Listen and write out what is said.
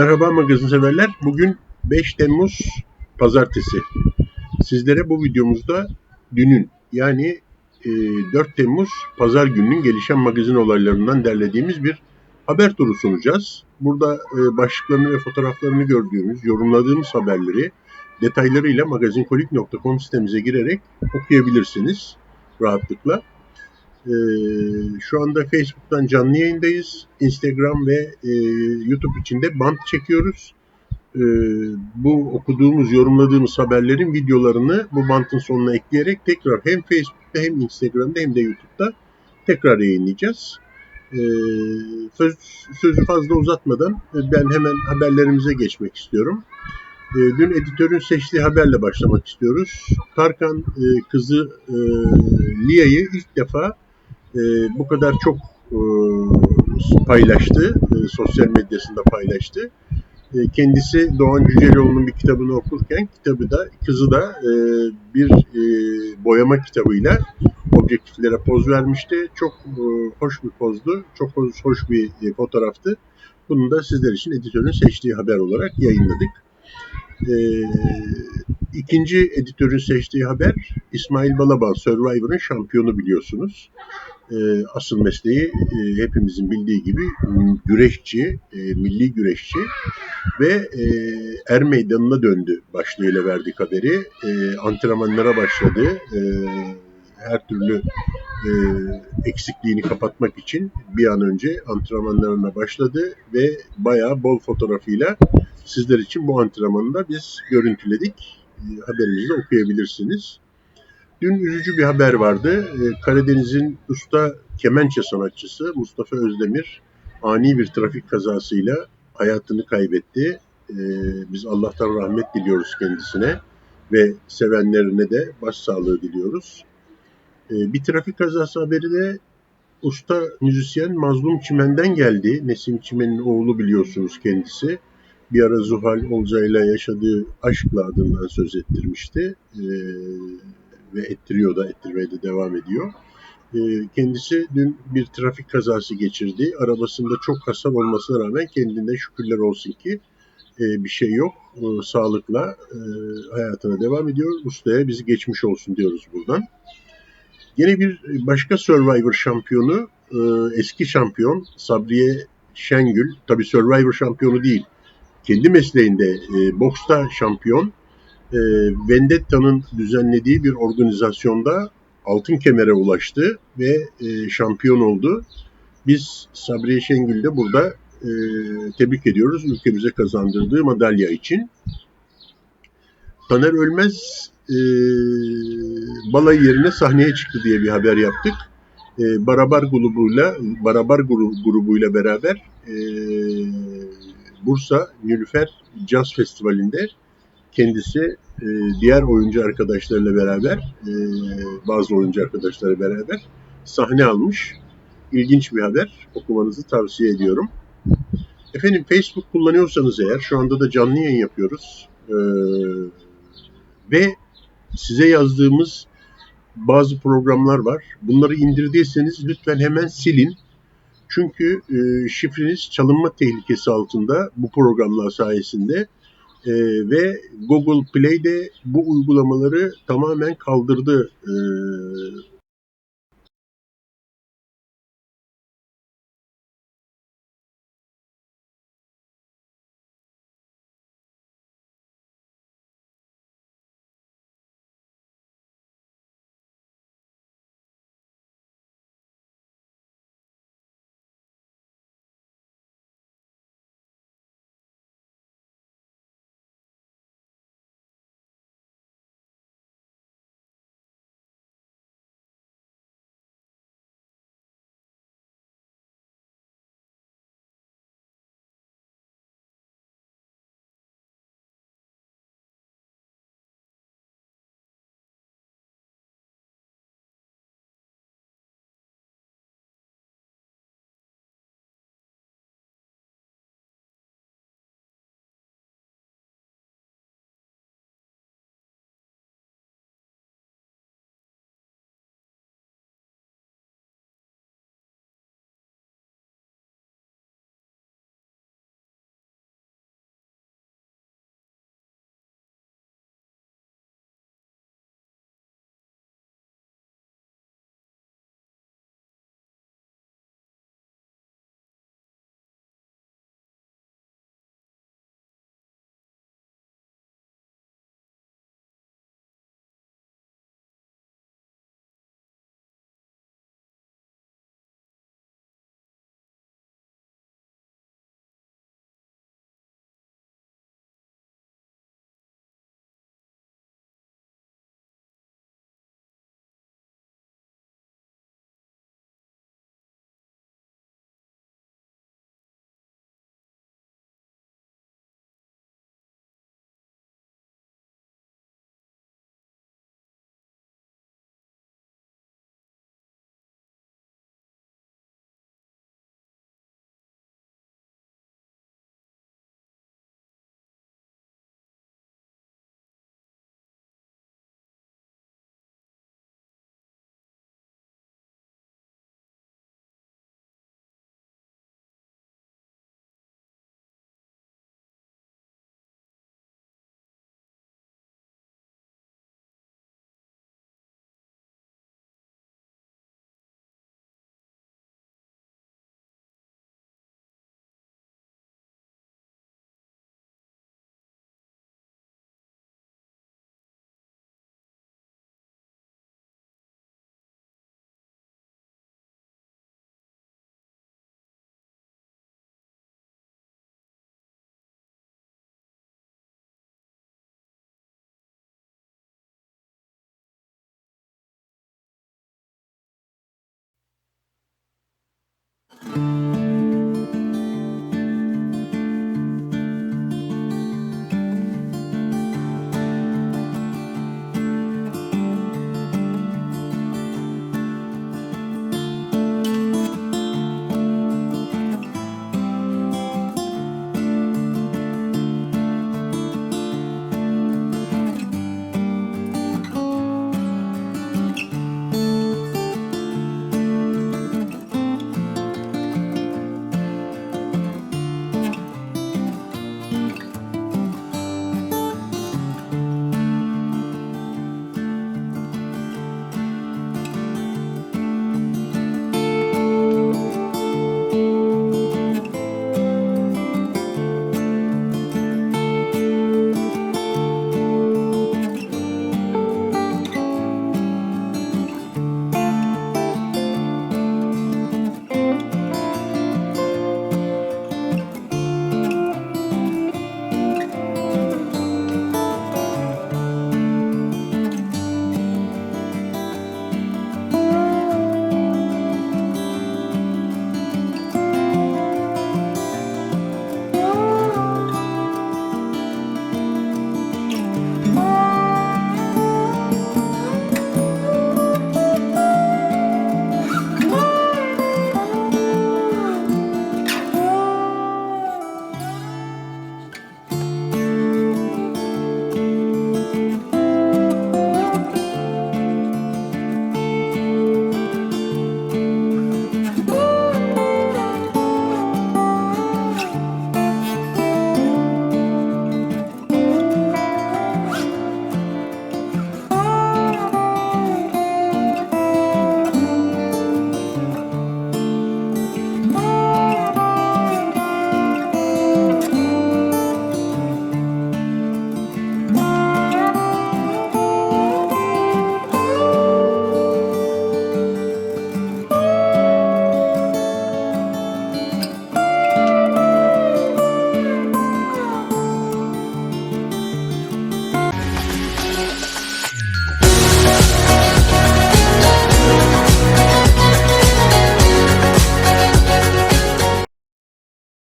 Merhaba magazin severler. Bugün 5 Temmuz Pazartesi. Sizlere bu videomuzda dünün yani 4 e, Temmuz Pazar gününün gelişen magazin olaylarından derlediğimiz bir haber turu sunacağız. Burada e, başlıklarını ve fotoğraflarını gördüğümüz, yorumladığımız haberleri detaylarıyla magazinkolik.com sitemize girerek okuyabilirsiniz rahatlıkla. Ee, şu anda Facebook'tan canlı yayındayız. Instagram ve e, YouTube için de bant çekiyoruz. Ee, bu okuduğumuz, yorumladığımız haberlerin videolarını bu bantın sonuna ekleyerek tekrar hem Facebook'ta hem Instagram'da hem de YouTube'da tekrar yayınlayacağız. Ee, söz, sözü fazla uzatmadan ben hemen haberlerimize geçmek istiyorum. Ee, dün editörün seçtiği haberle başlamak istiyoruz. Tarkan e, kızı e, Lia'yı ilk defa e, bu kadar çok e, paylaştı, e, sosyal medyasında paylaştı. E, kendisi Doğan Cüceloğlu'nun bir kitabını okurken kitabı da kızı da e, bir e, boyama kitabıyla objektiflere poz vermişti. Çok e, hoş bir pozdu, çok hoş, hoş bir e, fotoğraftı. Bunu da sizler için editörün seçtiği haber olarak yayınladık. E, ikinci editörün seçtiği haber İsmail Balaban, Survivor'ın şampiyonu biliyorsunuz e, asıl mesleği e, hepimizin bildiği gibi güreşçi, e, milli güreşçi ve e, er meydanına döndü başlığıyla verdik haberi. E, antrenmanlara başladı. E, her türlü e, eksikliğini kapatmak için bir an önce antrenmanlarına başladı ve bayağı bol fotoğrafıyla sizler için bu antrenmanı da biz görüntüledik. E, haberimizde okuyabilirsiniz. Dün üzücü bir haber vardı. Ee, Karadeniz'in usta kemençe sanatçısı Mustafa Özdemir ani bir trafik kazasıyla hayatını kaybetti. Ee, biz Allah'tan rahmet diliyoruz kendisine ve sevenlerine de başsağlığı diliyoruz. Ee, bir trafik kazası haberi de usta müzisyen Mazlum Çimen'den geldi. Nesim Çimen'in oğlu biliyorsunuz kendisi. Bir ara Zuhal Olcay'la yaşadığı aşkla adından söz ettirmişti ve ettiriyor da ettirmeye de devam ediyor. E, kendisi dün bir trafik kazası geçirdi. Arabasında çok hasar olmasına rağmen kendine şükürler olsun ki e, bir şey yok. Sağlıkla e, hayatına devam ediyor. Ustaya bizi geçmiş olsun diyoruz buradan. Yine bir başka Survivor şampiyonu, e, eski şampiyon Sabriye Şengül. Tabi Survivor şampiyonu değil. Kendi mesleğinde boksta şampiyon e, Vendetta'nın düzenlediği bir organizasyonda altın kemere ulaştı ve e, şampiyon oldu. Biz Sabriye Şengül'de burada e, tebrik ediyoruz ülkemize kazandırdığı madalya için. Taner Ölmez e, balayı yerine sahneye çıktı diye bir haber yaptık. E, Barabar grubuyla Barabar grubuyla beraber e, Bursa Nülüfer Jazz Festivali'nde kendisi e, diğer oyuncu arkadaşlarıyla beraber, e, bazı oyuncu arkadaşlarıyla beraber sahne almış. İlginç bir haber. Okumanızı tavsiye ediyorum. Efendim Facebook kullanıyorsanız eğer, şu anda da canlı yayın yapıyoruz. E, ve size yazdığımız bazı programlar var. Bunları indirdiyseniz lütfen hemen silin. Çünkü e, şifreniz çalınma tehlikesi altında bu programlar sayesinde e, ve Google Play'de bu uygulamaları tamamen kaldırdı. E,